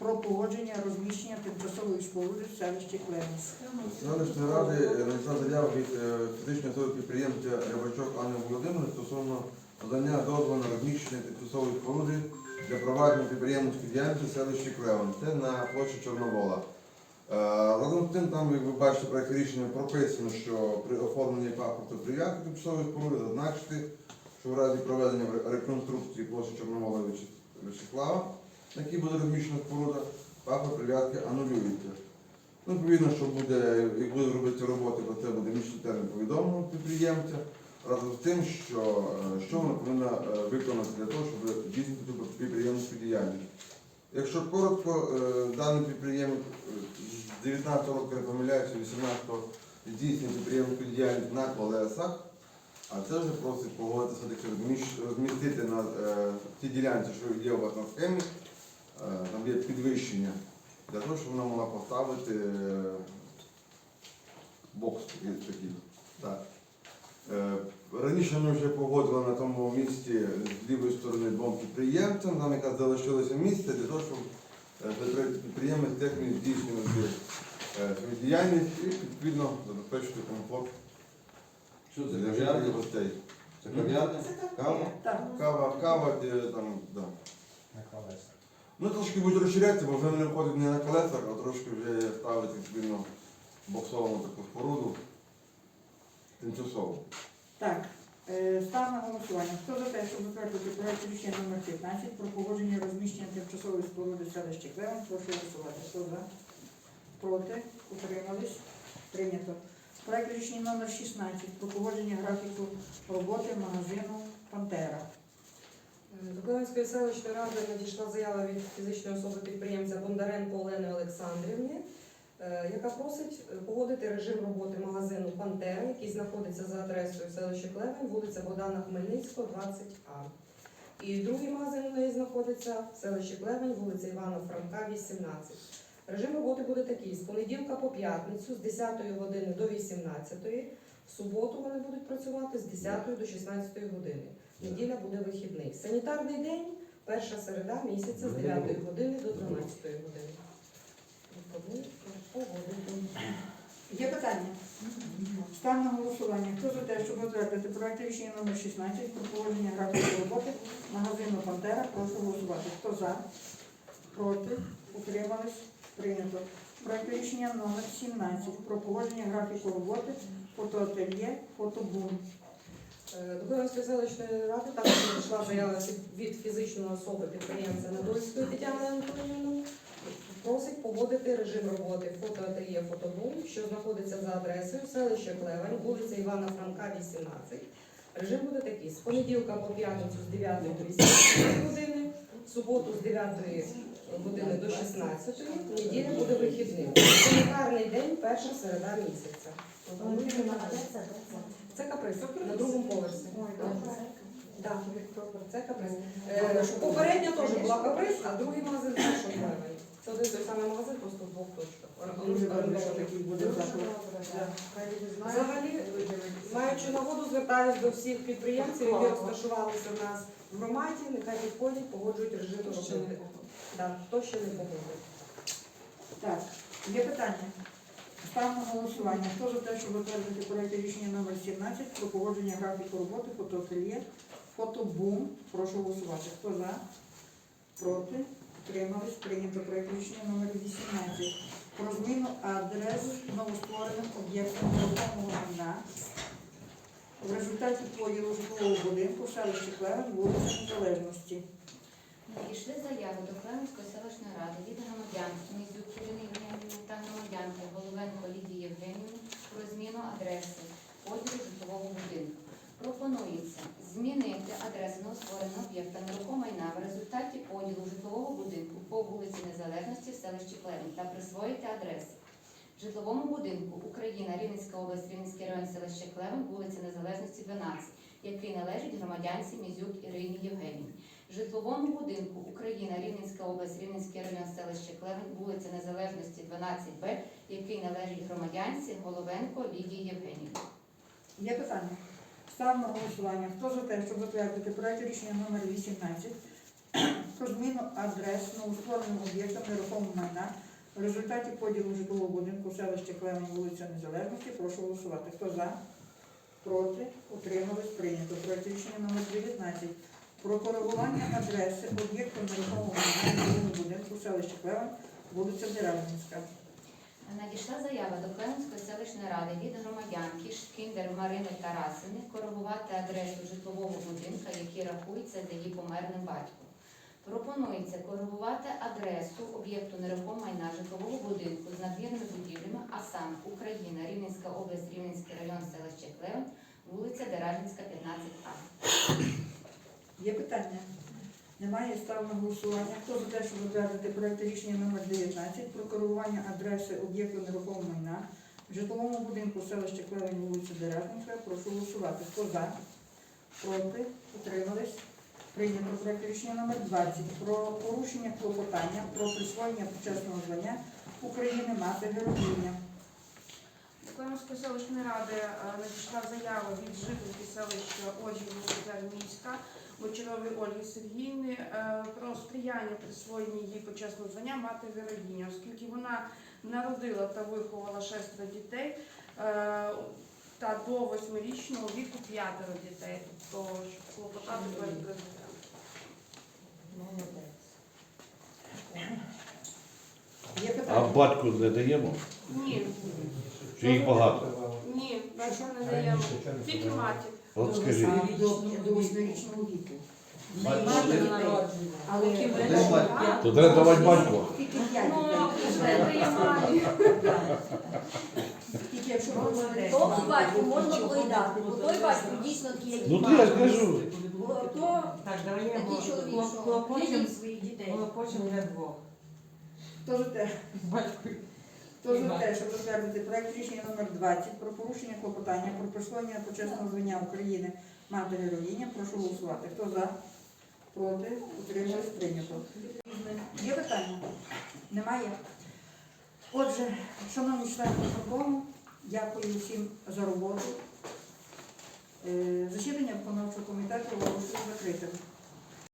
про погодження розміщення тимчасової споруди в селищі Клевець. Селищної ради надійшла заява від е, фізичної особи підприємця Рибачок Анни Володимирівни стосовно надання дозволу на розміщення тимчасової споруди для провадження підприємницької діяльності в селищі Клевен. Це на площі Чорновола. Е, Разом з тим, там, як ви бачите, в проєкті рішення прописано, що при оформленні паспорту прив'язки тимчасової споруди зазначити, що в разі проведення реконструкції площі Чорновола Вяче- Вячеслава, на якій буде розміщена споруда, паспорт прив'язки анулюється. Ну, відповідно, що буде, як буде робити роботи, про це буде місячний термін повідомлено підприємця. Разом з тим, що, е, що вона повинна е, виконати для того, щоб здійснити підприємницьку діяльність. Якщо коротко, е, даний підприємець з 19 року, я помиляюся, 18-го здійснює підприємницьку діяльність на колесах, а це вже просить погодитися розмістити на тій ділянці, що є у вас на схемі, там є підвищення для того, щоб вона могла поставити е, бокс такий. Так. Е, Раніше ми вже погодили на тому місці з лівої сторони двом підприємцям, нам якраз залишилося місце для того, щоб е, підприємець техніки здійснювати е, свою діяльність і відповідно забезпечити комфорт Що це для кав'ярня? гостей. Це кав'ярня? Кава, кава, кава, де там, да. На колесах. Ну трошки будуть розширятися, бо вже вони виходять не на колесах, а трошки вже ставити відповідно боксовану таку споруду тимчасово. так. Е, Став на голосування. Хто за те, щоб затвердити проект рішення номер 15 про погодження розміщення тимчасової споруди в селищі прошу голосувати. Хто за? Проти? Утримались? Прийнято. Проект рішення номер 16 про погодження графіку роботи магазину Пантера. До Клевенської селищної ради надійшла заява від фізичної особи підприємця Бондаренко Олени Олександрівни, е, яка просить погодити режим роботи магазину Пантера, який знаходиться за адресою селища Клевень, вулиця Богдана Хмельницького, 20А. І другий магазин у неї знаходиться в селищі Клевень, вулиця Івана Франка, 18. Режим роботи буде такий: з понеділка по п'ятницю, з 10 години до 18, в суботу вони будуть працювати з 10 до 16 години. Неділя буде вихідний. Санітарний день перша середа місяця з 9 години до 12 години. Є питання? Став на голосування. Хто за те, щоб затвердити проект рішення номер 16 про погодження графіку роботи магазину Пантера, прошу голосувати. Хто за? Проти? Утримались? Прийнято. Проект рішення номер 17 про погодження графіку роботи фотоательє, фотобум. Е, До Клевенської селищної ради також надійшла заява від- фізичної особи підприємця Надольської Тетяни Антонівни. Просить погодити режим роботи фотоательє фотобум, що знаходиться за адресою селище Клевень, вулиця Івана Франка, 18. Режим буде такий: з понеділка по п'ятницю з 9 до 18 години, суботу з 9 години до 16, неділя буде вихідним. Санітарний день перша середа місяця. Це каприз. На другому поверсі. Так, це каприз. Е, Попередня теж була каприз, а другий магазин це що Це один той самий магазин, просто в двох точках. Взагалі, маючи нагоду, звертаюся до всіх підприємців, які розташувалися в нас в громаді, нехай підходять, погоджують режим роботи. Так, Хто ще не погодив? Так, є питання? Став на голосування. Хто за те, щоб затвердити проект рішення номер 17 про погодження графіку роботи фотоательє, фотобум. Прошу голосувати. Хто за? Проти? Утримались? Прийнято проект рішення номер 18 про зміну адрес новоствореним об'єктам нерухомого майна в результаті поділу житлового будинку в селищі Клевень, вулиця Незалежності. Надійшли заяви до Клевенської селищної ради від громадянки Мізюк Ірини Євгенівни та громадянки Головенко Лідії Євгенівни про зміну адреси поділу житлового будинку. Пропонується змінити адресу новоствореного об'єкта нерухомого майна в результаті поділу житлового будинку по вулиці Незалежності в селищі Клевень та присвоїти адреси. Житловому будинку Україна, Рівненська область, Рівненський район, селище Клевень, вулиця Незалежності, 12, який належить громадянці Мізюк Ірині Євгенівні житловому будинку Україна, Рівненська область, Рівненський район, селище Клевень, вулиця Незалежності, 12Б, який належить громадянці Головенко Лідії Євгенівні. Є питання? Став на голосування. Хто за те, щоб затвердити проект рішення номер 18 про зміну адрес новоствореним об'єктам нерухомого майна в результаті поділу житлового будинку селища Клевень, вулиця Незалежності. Прошу голосувати. Хто за? Проти? Утримались? Прийнято. Проект рішення номер 19 про коригування адреси об'єкту нерухомого будинку селища Клевень, вулиця Деременська. Надійшла заява до Клевенської селищної ради від громадянки Шкіндер Марини Тарасини коригувати адресу житлового будинку, який рахується за її померлим батьком. Пропонується коригувати адресу об'єкту нерухомого майна житлового будинку з надвірними будівлями, а саме Україна, Рівненська область, Рівненський район, селище Клевень, вулиця Деражинська, 15А. Є питання? Немає став на голосування. Хто за те, щоб затвердити проект рішення номер 19 про керування адреси об'єкту нерухомого майна в житловому будинку селища Клевень, вулиця Дерезника, прошу голосувати. Хто за? Проти? Утримались? Прийнято проект рішення номер 20 про порушення клопотання про присвоєння почесного звання України мати героїня. До Климовської селищної ради е, надійшла заява від жительки селища Ольги Міська Бочарової Ольги Сергіївни е, про сприяння присвоєнні їй почесного звання мати героїня, оскільки вона народила та виховала шестеро дітей е, та до восьмирічного віку п'ятеро дітей, тобто щоб клопотати перед президентом. А батьку не даємо? Ні, Чи їх багато? ні, більше не даємо. Тільки матір. От скажіть. До, восьмирічного віку. Але Один. То треба давати батьку. тільки п'ять Ну. Тільки якщо Тому батьку можна було дати, бо той батько дійсно такий, Ну то я ж кажу. То Так, давай такий чоловік, що клопочем, своїх дітей. клопочем для двох. За те? Батько. Хто за те, щоб затвердити проект рішення номер 20 про порушення клопотання про присвоєння почесного звання України мати героїня, прошу голосувати. Хто за? Проти? Утримались? Прийнято. Є питання? Немає? Отже, шановні члени виконкому, дякую всім за роботу. Е, Засідання виконавчого комітету оголошую закритим.